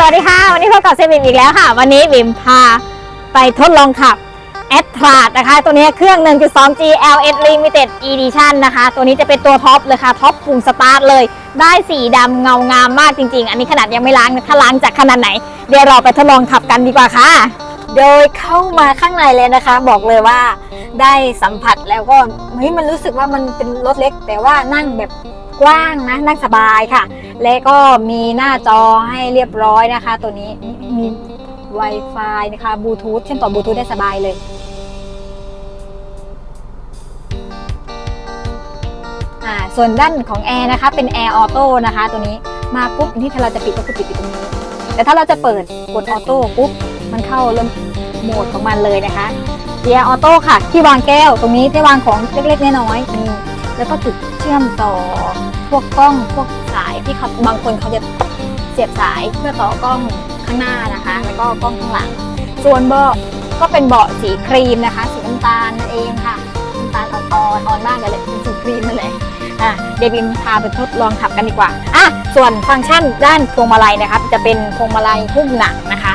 สวัสดีค่ะ วันนี้พบกับเซบิมอีกแล้วค่ะ วันนี้บิมพาไปทดลองขับ a t r a นะคะ ตัวนี้เครื่อง 1.2G LS Limited Edition นะคะ ตัวนี้จะเป็นตัวท็อปเลยค่ะ ท็อปปุ่มสตาร์ทเลย ได้สีดำเงางามมากจริง ๆ อันนี้ขนาดยังไม่ล้างถ้าล้างจากขนาดไหน เดี๋ยวเราไปทดลองขับกันดีกว่าค่ะ โดยเข้ามาข้างในเลยนะคะ บอกเลยว่าได้สัมผัสแล้วก็เฮ้ยมันรู้สึกว่ามันเป็นรถเล็ก แต่ว่านั่งแบบ กว้างนะนั่งสบายค่ะ และก็มีหน้าจอให้เรียบร้อยนะคะ ตัวนี้มี Wi-Fi นะคะบลูทูธเชื่อมต่อบลูทูธได้สบายเลยอ่าส่วนด้านของแอร์นะคะเป็นแอร์ออโต้นะคะ ตัวนี้มาปุ๊บที่ถ้าเราจะปิดก็คือปิดตรงนี้ แต่ถ้าเราจะเปิดกดออโต้ปุ๊บมันเข้าเริ่มโหมดของมันเลยนะคะเกียร์ออโต้ค่ะ ที่วางแก้วตรงนี้ที่วางของเล็กๆน้อยๆนี่ แล้วก็จุดเชื่อมต่อพวกกล้องพวกสายที่เขาบางคนเขาจะเสียบสายเพื่อต่อกล้องข้างหน้านะคะ แล้วก็กล้องข้างหลัง ส่วนเบาะก็เป็นเบาะสีครีมนะคะ สีน้ำตาลนั่นเองค่ะน้ำตาลอ่อนๆอ่อนมากเลยเป็นสีครีมนั่นแหละอะเดวินพาไปทดลองขับกันดีกว่าอะส่วนฟังก์ชันด้านพวงมาลัยนะคะจะเป็นพวงมาลัยหุ้มหนังนะคะ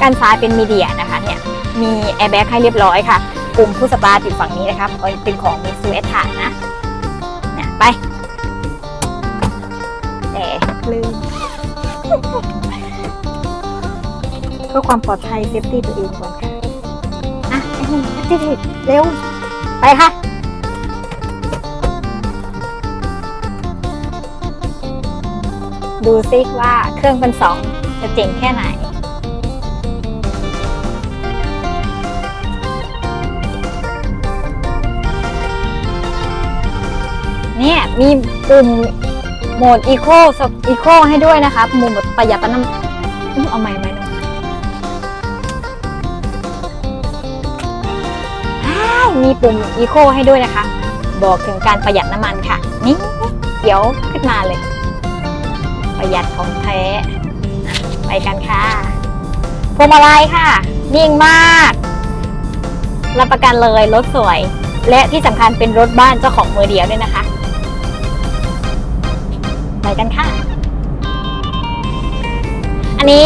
ด้านซ้ายเป็นมีเดียนะคะเนี่ยมีแอร์แบ็กให้เรียบร้อยค่ะ ปุ่มผู้สตาร์ทอยู่ฝั่งนี้นะคะเป็นของมิซูเอสานะ ไปแต่ลืมเพื่อความปลอดภัยเซฟตี้ตัวเองก่อนค่ะอะไอ้นี่ที่ที่เร็ว ไปค่ะดูซิว่าเครื่องเป็นสองจะเจ๋งแค่ไหน เนี่ยมีปุ่มโหมดอีโคอีโคให้ด้วยนะคะมุมแบบประหยัดน้ำอื้อเอาใหม่ไหมน้องมีปุ่ม Eco ให้ด้วยนะคะ บอกถึงการประหยัดน้ำมันค่ะ นี่เดี๋ยวขึ้นมาเลย ประหยัดของแท้ไปกันค่ะพวงมาลัยค่ะ นิ่งมาก รับประกันเลยรถสวย และที่สำคัญเป็นรถบ้านเจ้าของมือเดียวด้วยนะคะ กันค่ะ อันนี้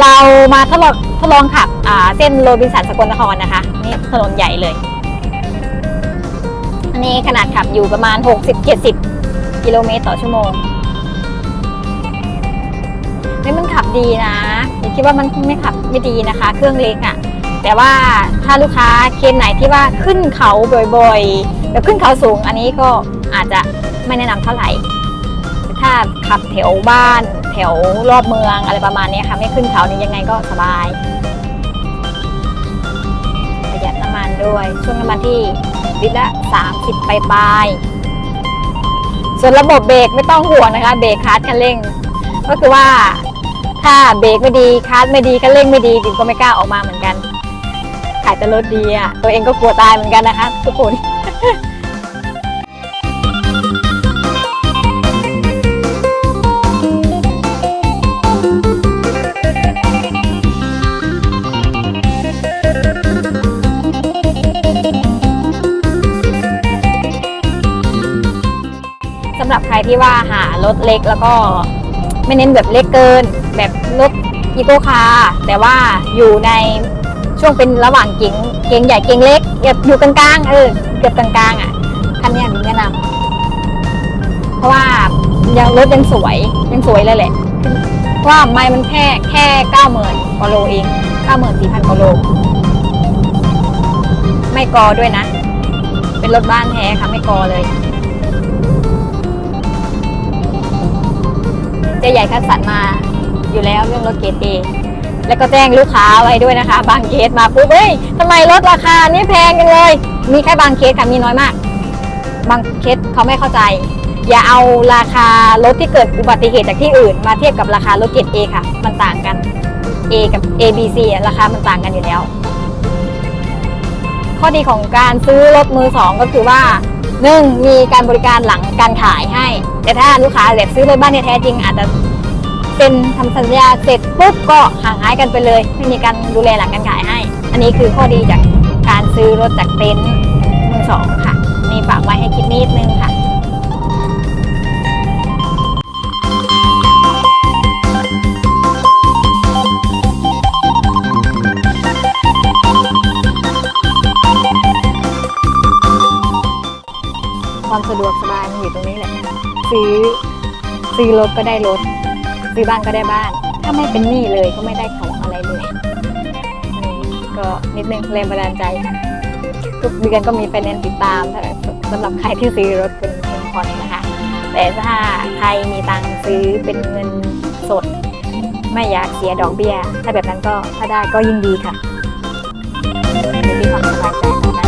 เรามาทดลองทดลองขับเส้นโรบินสันสกลนครนะคะ นี่ถนนใหญ่เลย อันนี้ขนาดขับอยู่ประมาณ 60-70 กิโลเมตรต่อชั่วโมงนี่มันขับดีนะอย่าคิดว่ามันไม่ขับไม่ดีนะคะ เครื่องเล็กอะ่ะ แต่ว่าถ้าลูกค้าเคนไหนที่ว่าขึ้นเขาบ่อยๆแบบขึ้นเขาสูง อันนี้ก็อาจจะไม่แนะนำเท่าไหร่ ถ้าขับแถวบ้าน แถวรอบเมืองอะไรประมาณนี้ค่ะ ไม่ขึ้นเขานี่ยังไงก็สบายประหยัดน้ำมันด้วย ช่วงน้ำมันที่ลิตรละ 30ปลายๆส่วนระบบเบรกไม่ต้องห่วงนะคะ เบรกคาร์ดคันเร่ง ก็คือว่าถ้าเบรกไม่ดีคาร์ดไม่ดีคันเร่งไม่ดีบิมก็ไม่กล้าออกมาเหมือนกัน ขายแต่รถดีอะตัวเองก็กลัวตายเหมือนกันนะคะ ทุกคน หรับใครที่ว่าหารถเล็กแล้วก็ไม่เน้นแบบเล็กเกิน แบบรถอีโก้คาร์แต่ว่าอยู่ในช่วงเป็นระหว่างเก๋งเก๋งใหญ่เก๋งเล็กแบบอยู่กลางๆเออเกือบกลางๆอะคันเนี้ยบิมแนะนำเพราะว่ายังรถยังสวยยังสวยเลยแหละเพราะว่าไม่มันแค่แค่เก้าหมื่นกว่าโลเองเก้าหมื่นสี่พันกว่าโล ไม่กอด้วยนะ เป็นรถบ้านแท้ค่ะไม่กอเลย ใหญ่คัดสรรมาอยู่แล้วเรื่องรถเกรดเอแล้วก็แจ้งลูกค้าไว้ด้วยนะคะ บางเคสมาปุ๊บเฮ้ยทำไมลดราคานี่แพงกันเลย มีแค่บางเคสค่ะมีน้อยมาก บางเคสเขาไม่เข้าใจ อย่าเอาราคารถที่เกิดอุบัติเหตุจากที่อื่น มาเทียบกับราคารถเกรดเอค่ะ มันต่างกัน A กับ A B C อะราคามันต่างกันอยู่แล้ว ข้อดีของการซื้อรถมือสองก็คือว่า หนึ่งมีการบริการหลังการขายให้ แต่ถ้าลูกค้าแบบซื้อรถบ้านเนี่ยแท้จริง อาจจะเป็นทำสัญญาเสร็จปุ๊บก็ห่างหายกันไปเลย ไม่มีการดูแลหลังการขายให้ อันนี้คือข้อดีจากการซื้อรถจากเต็นท์มือสองค่ะ มีฝากไว้ให้คิดนิดนึง ดวกสบายมันอยู่ตรงนี้แหละ ซื้อซื้อรถก็ได้รถ ซื้อบ้านก็ได้บ้าน ถ้าไม่เป็นหนี้เลยก็ไม่ได้ของอะไรเลยก็นิดนึงแรงบันดาลใจ ทุกเดือนก็มีไฟแนนซ์ติดตามสำหรับใครที่ซื้อรถเป็นเงินผ่อนนะคะ แต่ถ้าใครมีตังซื้อเป็นเงินสด ไม่อยากเสียดอกเบี้ย ถ้าแบบนั้นก็ถ้าได้ก็ยินดีค่ะมีความสบายใจ